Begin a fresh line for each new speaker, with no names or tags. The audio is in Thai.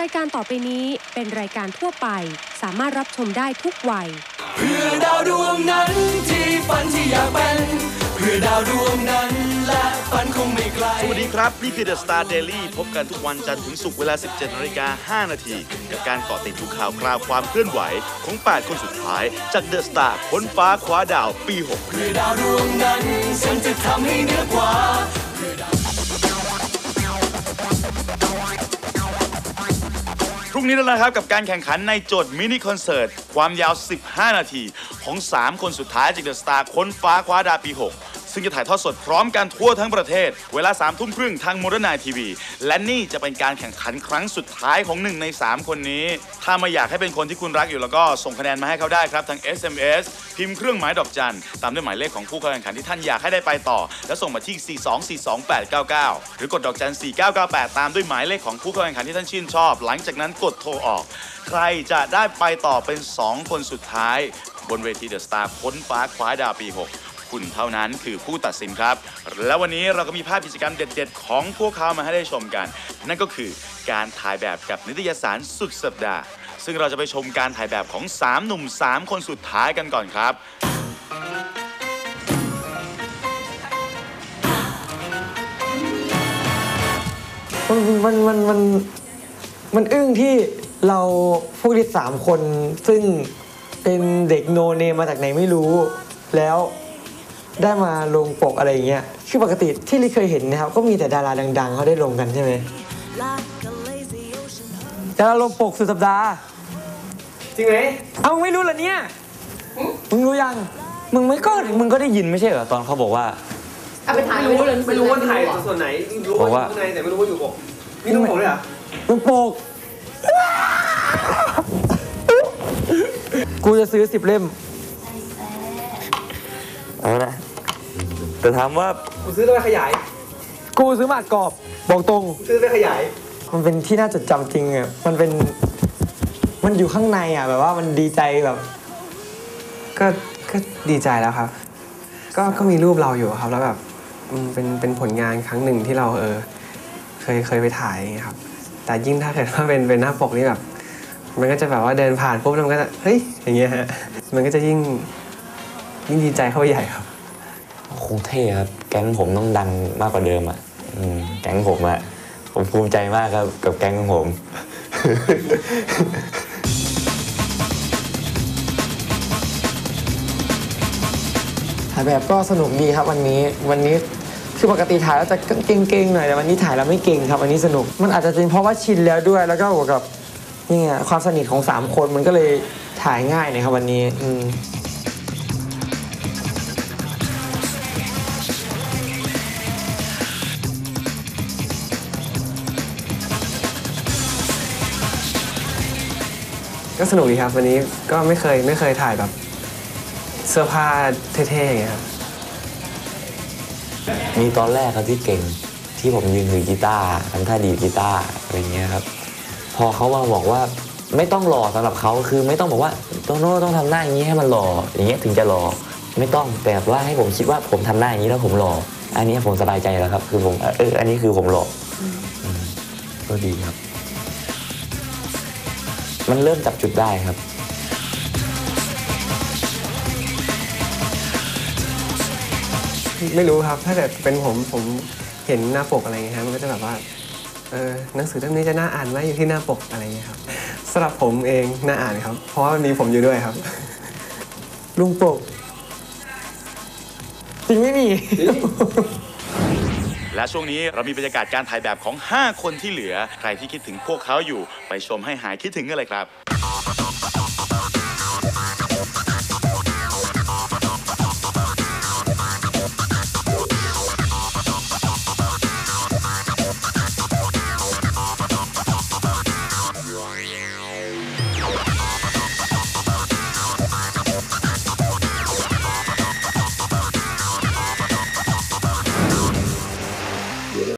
รายการต่อไปนี้เป็นรายการทั่วไป สามารถรับชมได้ทุกวัย
เพื่อดาวดวงนั้นที่ฝันที่อยากเป็น เพื่อดาวดวงนั้นและฝันคงไม่ไกล
สวัสดีครับ นี่คือ The Star Daily พบกันทุกวันจันทร์ถึงศุกร์เวลา 17นาฬิกา5นาทีกับการเกาะติดทุกข่าวคราวความเคลื่อนไหวของ 8 คนสุดท้าย จาก The Star ค้นฟ้าคว้าดาวปี 6
เพื่อดาวดวงนั้นฉันจะทำให้เหนือกว่า
งนี้แล้วนะครับกับการแข่งขันในโจทย์มินิคอนเสิร์ต ความยาว 15 นาที ของ 3 คนสุดท้ายจากเดอะสตาร์ค้นฟ้าคว้าดาวปี 6 ซึ่งจะถ่ายทอดสดพร้อมกันทั่วทั้งประเทศ เวลา3ทุ่มครึ่งทางโมเดิร์นไนทีวีและนี่จะเป็นการแข่งขันครั้งสุดท้ายของหนึ่งใน 3 คนนี้ ถ้าไม่อยากให้เป็นคนที่คุณรักอยู่แล้วก็ส่งคะแนนมาให้เขาได้ครับทาง SMS พิมพ์เครื่องหมายดอกจัน ตามด้วยหมายเลขของผู้เข้าแข่งขันที่ท่านอยากให้ได้ไปต่อ แล้วส่งมาที่ 4242899 หรือกดดอกจัน 4998 ตามด้วยหมายเลขของผู้เข้าแข่งขันที่ท่านชื่นชอบ หลังจากนั้นกดโทรออก ใครจะได้ไปต่อเป็น 2 คนสุดท้าย บนเวทีเดอะสตาร์ค้นฟ้าคว้าดาวปี 6 คุณเท่านั้นคือผู้ตัดสินครับ และวันนี้เราก็มีภาพกิจกรรมเด็ด ๆ ของพวกเขามาให้ได้ชมกัน นั่นก็คือการถ่ายแบบกับนิตยสารสุดสัปดาห์ ซึ่งเราจะไปชมการถ่ายแบบของ 3 หนุ่ม 3 คนสุดท้ายกันก่อนครับ
มันมันมันมันมันอึ้งที่เราพวกที่สามคนซึ่งเป็นเด็กโนเนมมาจากไหนไม่รู้ แล้ว ได้มาลงปกอะไรอย่างเงี้ยคือปกติที่ลิเคยเห็นนะครับ ก็มีแต่ดาราดัง ๆเขาได้ลงกันใช่ไหมดาราลงปกสุดสัปดาห์
จริงไหม
เอามึงไม่รู้เหรอเนี่ยมึงรู้ยัง
มึงไม่ก็มึงก็ได้ยินไม่ใช่เหรอตอนเขาบอกว่า
เอาไปถ่าย
ไม่รู้
เลย
ไม่รู้ว่าถ่ายส่วนไหนรู้
บอก
ว่า
ว่า
อยู่ข้างในแต่ไม่รู้ว่าอยู่ปกมีตรงผมด้วยเหรอ
ลงปกกูจะซื้อสิบเล่ม
เอาละ แต่ถามว่า
กูซื้อแล้วไปขยาย
กูซื้อมาอัดกรอบบอกตรง
กูซื้อไปขยาย
มันเป็นที่น่าจดจำจริงอะ มันเป็น มันอยู่ข้างในอะ แบบว่ามันดีใจแบบ
ก็ก็ดีใจแล้วครับ ก็ก็มีรูปเราอยู่ครับ แล้วแบบอืมเป็นเป็นผลงานครั้งหนึ่งที่เราเออ เคยเคยไปถ่ายอย่างเงี้ยครับ แต่ยิ่งถ้าเกิดว่าเป็นเป็นหน้าปกนี่แบบ มันก็จะแบบว่าเดินผ่านปุ๊บแล้วมันก็จะเฮ้ยอย่างเงี้ยฮะมันก็จะยิ่งยิ่งดีใจเข้าไปใหญ่ครับ
คงเท่ครับ แก๊งผมต้องดังมากกว่าเดิมอะอืมแก๊งผมอะ ผมภูมิใจมากครับกับแก๊งของผม
ถ่ายแบบก็สนุกดีครับวันนี้วันนี้คือปกติถ่ายแล้วจะเก่งๆหน่อยแต่วันนี้ถ่ายแล้วไม่เก่งครับวันนี้สนุก มันอาจจะเป็นเพราะว่าชินแล้วด้วย แล้วก็บวกกับนี่ไงความสนิทของสามคนมันก็เลยถ่ายง่ายหนะครับวันนี้อืม
ก็สนุกดีครับ วันนี้ก็ไม่เคยไม่เคยถ่ายแบบเสื้อผ้าเท่ๆอย่างเงี้ยครับ
มีตอนแรกครับที่เก่งที่ผมยืนถือกีตาร์ทำท่าดีดกีตาร์อะไรเงี้ยครับ พอเขามาบอกว่าไม่ต้องหล่อสำหรับเขาคือไม่ต้องบอกว่าโตโน่ต้องทำหน้าอย่างนี้ให้มันหล่ออย่างเงี้ยถึงจะหล่อไม่ต้องแบบว่าให้ผมคิดว่าผมทำหน้าอย่างนี้แล้วผมหล่ออันนี้ผมสบายใจแล้วครับ คือผมเอออันนี้คือผมหล่อก็ดีครับ มันเริ่มจับจุดได้ครับ
ไม่รู้ครับ ถ้าเกิดเป็นผมผมเห็นหน้าปกอะไรเงี้ยครับมันก็จะแบบว่าเออหนังสือเล่มนี้จะน่าอ่านไหมอยู่ที่หน้าปกอะไรเงี้ยครับสำหรับผมเองน่าอ่านครับ เพราะว่ามีผมอยู่ด้วยครับ
ลุงปกจริงไม่มี
และช่วงนี้เรามีบรรยากาศการถ่ายแบบของ 5 คนที่เหลือ ใครที่คิดถึงพวกเขาอยู่ ไปชมให้หายคิดถึงกันเลยครับ